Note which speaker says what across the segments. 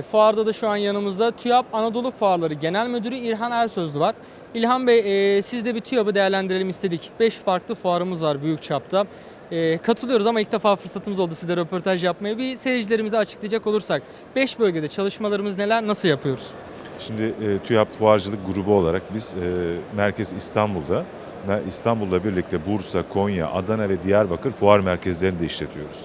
Speaker 1: Evet, fuarda da şu an yanımızda TÜYAP Anadolu Fuarları Genel Müdürü İlhan Ersözlü var. İlhan Bey, e, siz de bir TÜYAP'ı değerlendirelim istedik. 5 farklı fuarımız var büyük çapta. E, katılıyoruz ama ilk defa fırsatımız oldu size röportaj yapmaya. Bir seyircilerimize açıklayacak olursak 5 bölgede çalışmalarımız neler, nasıl yapıyoruz?
Speaker 2: Şimdi e, TÜYAP Fuarcılık Grubu olarak biz e, Merkez İstanbul'da İstanbul'la birlikte Bursa, Konya, Adana ve Diyarbakır fuar merkezlerini de işletiyoruz.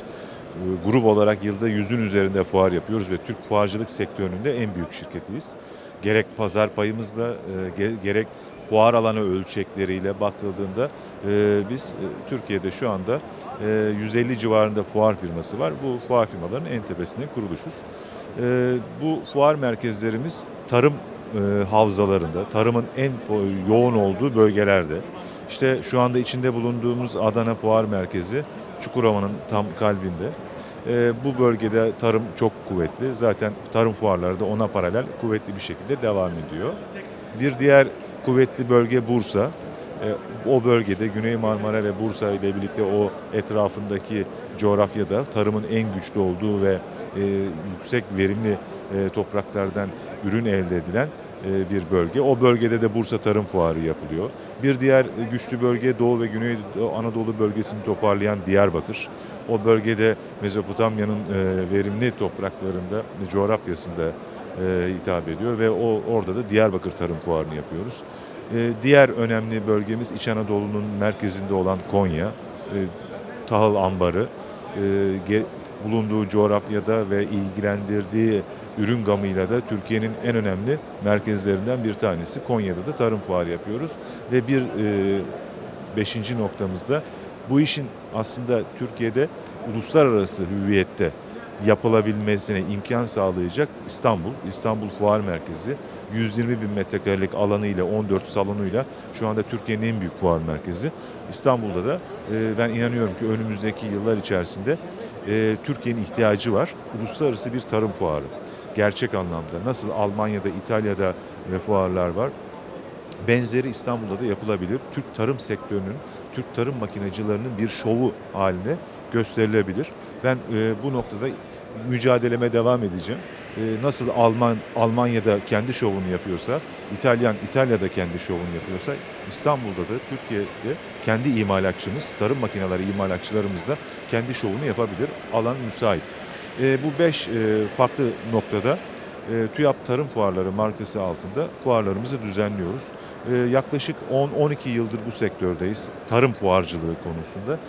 Speaker 2: Grup olarak yılda yüzün üzerinde fuar yapıyoruz ve Türk fuarcılık sektörünün de en büyük şirketiyiz. Gerek pazar payımızla e, ge- gerek fuar alanı ölçekleriyle bakıldığında e, biz e, Türkiye'de şu anda e, 150 civarında fuar firması var. Bu fuar firmalarının en tepesinde kuruluşuz. Bu fuar merkezlerimiz tarım havzalarında, tarımın en yoğun olduğu bölgelerde. İşte şu anda içinde bulunduğumuz Adana Fuar Merkezi Çukurova'nın tam kalbinde. E, bu bölgede tarım çok kuvvetli. Zaten tarım fuarları da ona paralel kuvvetli bir şekilde devam ediyor. Bir diğer kuvvetli bölge Bursa. E, o bölgede Güney Marmara ve Bursa ile birlikte o etrafındaki coğrafyada tarımın en güçlü olduğu ve e, yüksek verimli e, topraklardan ürün elde edilen bir bölge. O bölgede de Bursa Tarım Fuarı yapılıyor. Bir diğer e, güçlü bölge Doğu ve Güney Anadolu bölgesini toparlayan Diyarbakır. O bölgede Mezopotamya'nın e, verimli topraklarında, coğrafyasında e, hitap ediyor ve o orada da Diyarbakır Tarım Fuarı'nı yapıyoruz. E, diğer önemli bölgemiz İç Anadolu'nun merkezinde olan Konya. E, tahıl ambarı. Bulunduğu coğrafyada ve ilgilendirdiği ürün gamıyla da Türkiye'nin en önemli merkezlerinden bir tanesi. Konya'da da tarım fuarı yapıyoruz ve bir e, beşinci noktamızda bu işin aslında Türkiye'de uluslararası hüviyette yapılabilmesine imkan sağlayacak İstanbul, İstanbul Fuar Merkezi 120 bin metrekarelik alanıyla 14 salonuyla şu anda Türkiye'nin en büyük fuar merkezi. İstanbul'da da e, ben inanıyorum ki önümüzdeki yıllar içerisinde e, Türkiye'nin ihtiyacı var. Uluslararası bir tarım fuarı. Gerçek anlamda nasıl Almanya'da, İtalya'da e, fuarlar var. Benzeri İstanbul'da da yapılabilir. Türk tarım sektörünün, Türk tarım makinacılarının bir şovu haline gösterilebilir. Ben e, bu noktada mücadeleme devam edeceğim. E, nasıl Alman Almanya'da kendi şovunu yapıyorsa, İtalyan İtalya'da kendi şovunu yapıyorsa, İstanbul'da da Türkiye'de kendi imalatçımız, tarım makineleri imalatçılarımız da kendi şovunu yapabilir. Alan müsait. E, bu beş e, farklı noktada e, TÜYAP Tarım Fuarları markası altında fuarlarımızı düzenliyoruz. E, yaklaşık 10-12 yıldır bu sektördeyiz. Tarım fuarcılığı konusunda.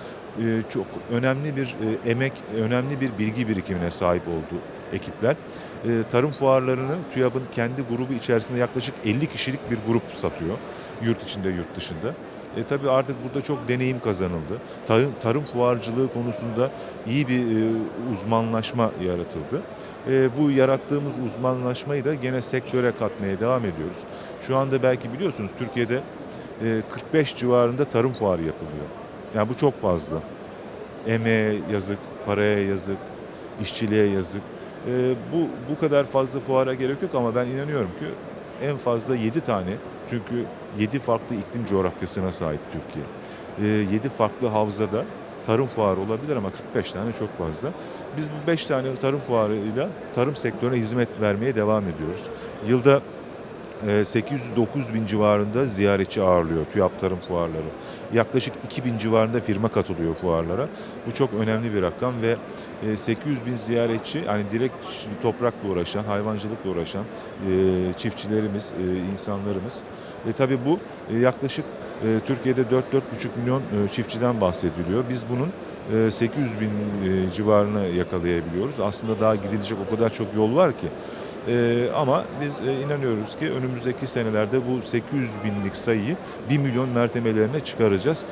Speaker 2: E, çok önemli bir e, emek, önemli bir bilgi birikimine sahip oldu ekipler. E, tarım fuarlarını TÜYAP'ın kendi grubu içerisinde yaklaşık 50 kişilik bir grup satıyor. Yurt içinde, yurt dışında. E, tabii artık burada çok deneyim kazanıldı. Tarım, tarım fuarcılığı konusunda iyi bir e, uzmanlaşma yaratıldı. E, bu yarattığımız uzmanlaşmayı da gene sektöre katmaya devam ediyoruz. Şu anda belki biliyorsunuz Türkiye'de e, 45 civarında tarım fuarı yapılıyor. Yani bu çok fazla. Emeğe yazık, paraya yazık, işçiliğe yazık. E, bu bu kadar fazla fuara gerek yok ama ben inanıyorum ki en fazla 7 tane çünkü 7 farklı iklim coğrafyasına sahip Türkiye. E, 7 farklı havzada tarım fuarı olabilir ama 45 tane çok fazla. Biz bu 5 tane tarım fuarıyla tarım sektörüne hizmet vermeye devam ediyoruz. Yılda e, 809 bin civarında ziyaretçi ağırlıyor TÜYAP Tarım Fuarları. Yaklaşık 2000 civarında firma katılıyor fuarlara. Bu çok önemli bir rakam ve e, 800 bin ziyaretçi yani direkt toprakla uğraşan, hayvancılıkla uğraşan e, çiftçilerimiz, e, insanlarımız. E, tabii bu e, yaklaşık e, Türkiye'de 4-4,5 milyon e, çiftçiden bahsediliyor. Biz bunun e, 800 bin e, civarına yakalayabiliyoruz. Aslında daha gidilecek o kadar çok yol var ki. Ee, ama biz e, inanıyoruz ki önümüzdeki senelerde bu 800 binlik sayıyı 1 milyon mertemelerine çıkaracağız.